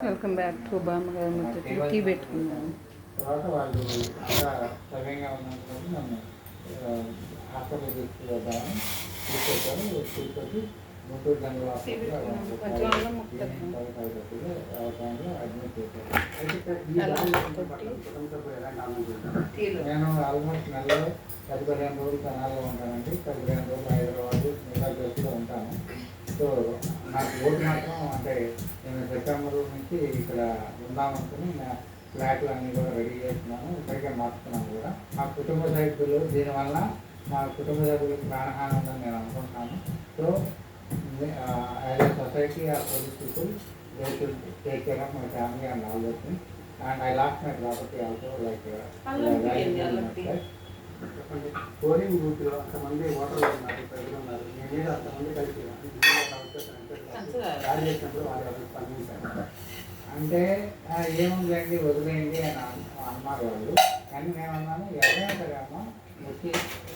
Welcome back to బామ్మగారి ముచ్చట్లు tea పెట్టుకున్నాను తర్వాత వాళ్ళు బాగా సవ్యంగా ఉన్నప్పుడు నన్ను ఆ, హాస్పిటల్ తీసుకువద్దామని తీసుకొచ్చారు తీసుకొచ్చి గుంటూరు జనరల్ అడ్మిట్ చేశాను అయితే నేను ఆల్మోస్ట్ నెలలో పది పదిహేను రోజులు కనాల్లో ఉంటానండి పది పదిహేను రోజులు హైదరాబాద్ మిగతా ఉంటాను సో నాకు ఓటు మాత్రం అంటే నేను సెప్టెంబర్ నుంచి ఇక్కడ ఉందామనుకుని నా ఫ్లాట్లు అన్నీ కూడా రెడీ చేస్తున్నాను. ఇక్కడికే మార్చుకున్నాను కూడా. మా కుటుంబ సభ్యులు దీనివల్ల మా కుటుంబ సభ్యులకు ప్రాణహాని ఉందని నేను అనుకుంటున్నాను so as a society or police people they should take care of my family and all those things. And I lost my property also like polling బూత్లో అంతమంది ఓటర్లు ఉన్నారు ప్రజలు ఉన్నారు. నేను అంతమంది కలిసి దాడి చేసినప్పుడు వాళ్ళు స్పందించారు అంటే ఏముంది ఏముందండి వదిలేయండి అని అన్నారు వాళ్ళు. కానీ నేను ఎవరైనా సరే వచ్చి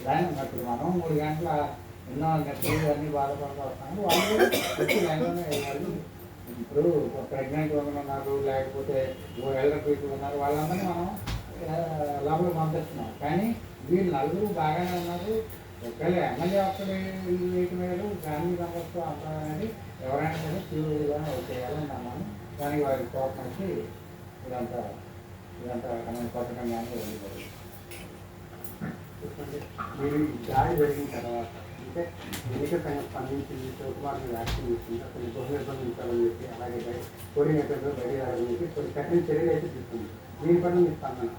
దాని ఇప్పుడు మనం మూడు గంటల ఎన్నో గంటలు అన్నీ బాధపడుతూ వస్తున్నాము వాళ్ళు వచ్చి లైన్లోనే వాళ్ళు ఇప్పుడు ప్రెగ్నెంట్ ఉమెన్ ఉన్నారు లేకపోతే ఎల్డర్ పీపుల్ ఉన్నారు వాళ్ళందరినీ మనం లోపల పంపిస్తున్నాం. కానీ వీళ్ళు నలుగురు బాగానే ఉన్నారు ఒకళ్ళు ఎమ్మెల్యే ఒక్కడే వేయటం వేరు ఫ్యామిలీ మెంబర్స్ అంతా ఎవరైనా సరే తీవ్రంగా చేయాలని అన్నాను దానికి వారి కోపం వచ్చి ఇదంతా ఇదంతా మనం కొట్టడం కానీ వెళ్ళిపోయింది మీరు దాడి జరిగిన తర్వాత అంటే ఎన్నిక పైన స్పందించింది చౌకుమార్ వ్యాక్సిన్ యాక్షన్ కొన్ని అతను గృహ నిర్బంధించాలని చెప్పి అలాగే కోడి పోలింగ్ బయట రావాలని చెప్పి కొన్ని కఠిన చర్యలు అయితే తీసుకుంది దీని పట్ల మీ స్పందన?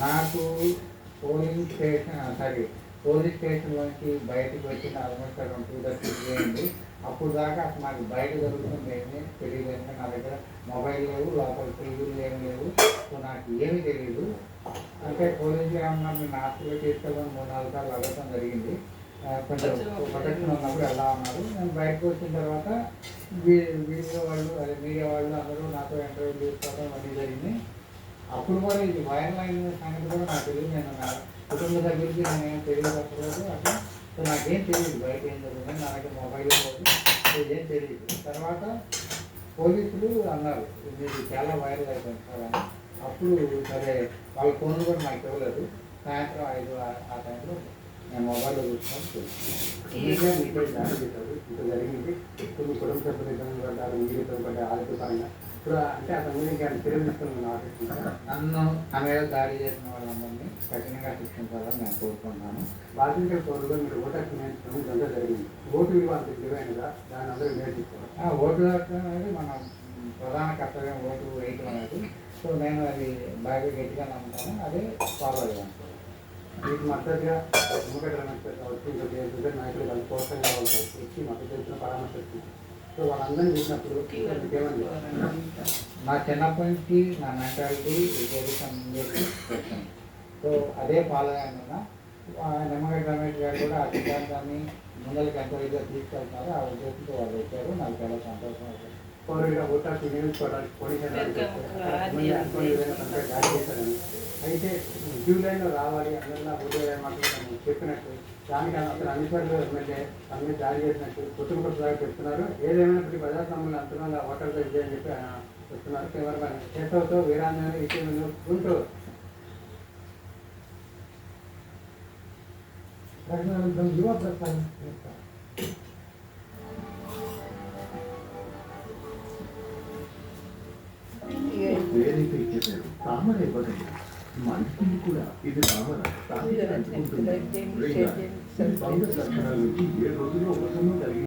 నాకు పోలింగ్ స్టేషన్ సారీ పోలీస్ స్టేషన్లోంచి బయటకు వచ్చిన ఆల్మోస్ట్ అరౌండ్ టూ థర్టీ చేయండి. అప్పుడు దాకా అసలు నాకు బయట జరుగుతుంది ఏమీ తెలియదు ఎందుకంటే నా దగ్గర మొబైల్ లేవు లోపల టీవీలు ఏమి లేవు. సో నాకు ఏమీ తెలియదు అంటే పోలీసులు ఏమన్నా మీ హాస్టల్లో తీసుకెళ్ళమని మూడు నాలుగు సార్లు అడగటం జరిగింది. కొంచెం ప్రొటెక్షన్ ఉన్నప్పుడు ఎలా ఉన్నారు నేను బయటకు వచ్చిన తర్వాత వీ- వీడియో వాళ్ళు అదే మీడియా వాళ్ళు అందరూ నాతో ఇంటర్వ్యూ తీసుకోవడం అన్నీ జరిగింది. అప్పుడు కూడా ఇది వైరల్ అయిన సంగతి కూడా నాకు తెలియదు. నేను కుటుంబ సభ్యులకి నేను ఏం తెలియదు అప్పుడు అట్లా సో నాకేం తెలియదు బయట ఏం జరుగుతుంది. నా దగ్గర మొబైల్ లేదు. ఏం తెలియదు తర్వాత పోలీసులు అన్నారు ఇది చాలా వైరల్ అయిపోయింది సార్ అని అప్పుడు సరే వాళ్ళ ఫోన్లు కూడా నాకు ఇవ్వలేదు. సాయంత్రం ఐదు ఆ- టైంలో నేను మొబైల్లో చూసుకొని ఇంత జరిగింది. ఇప్పుడు కుటుంబ సభ్యులు ఇబ్బంది పడ్డారు మీరు ఇబ్బంది పడ్డారు ఆరోగ్య పరంగా ఇప్పుడు అంటే అతని ఇంకా చర్యలు తీసుకుని ఆలోచించారు నన్ను నా మీద దాడి చేసిన వాళ్ళందరినీ కఠినంగా శిక్షించాలని నేను కోరుకుంటున్నాను. బాధ్యత కోరుగా మీరు ఓటు హక్కు నేర్చుకుని ఇదంతా జరిగింది. ఓటు విలువ అంత విలువైనదా? దాని అందరూ నేర్చుకోవాలి ఓటు అనేది మన ప్రధాన కర్తవ్యం ఓటు వేయటం అనేది. సో నేను అది బాగా గట్టిగా నమ్ముతాను. అదే ఫాలో అయ్యాను. వీటి మద్దతుగా ఎన్నికల కావచ్చు ఇంకా ఇద్దరు నాయకులు కలిసి ప్రోత్సాహం కావాల్సి వచ్చి మద్దతు పరామర్శిస్తుంది సో వాళ్ళందరినీ చూసినప్పుడు ఏమని నా చిన్నప్పటి నుంచి నా మెంటాలిటీ చేస్తాను సో అదే ఫాలో అయ్యాను నిమ్మగడ్డ రమేష్ గారు కూడా ఆ సిద్ధాంతాన్ని ముందరికి ఎంత ఇదిగా తీసుకెళ్తున్నారు ఆ ఉద్దేశంతో వాళ్ళు వచ్చారు. నాకు చాలా సంతోషం అవుతుంది. ఓటాకు నియోజకవర్గానికి పోలీసు చేశారని అయితే జూలైలో రావాలి అందరిలా ఉదయం మాట్లాడాము చెప్పినట్టు దానికి అతను అన్నిసార్లు ఎమ్మెల్యే అన్ని దాడి చేసినట్టు కుటుంబ దాకా చెప్తున్నారు. ఏదేమైనప్పటికీ ప్రజాస్వామ్యంలో అంతరంగా ఓటర్లు ఇచ్చేయని చెప్పి ఆయన చెప్తున్నారు. కెమెరామెన్ చేతవుతో వీరాంజనే గుంటూరు? ప్రజలందరం యువ ప్రస్థానం వేదిక ఇచ్చేశారు తామర ఇవ్వదండి మనిషిని కూడా ఇది తామర తామర అంటుకుంటుంది. పైగా ఇది ఫంగస్ లక్షణాల నుంచి ఏ రోజులో ఉపశమనం కలిగి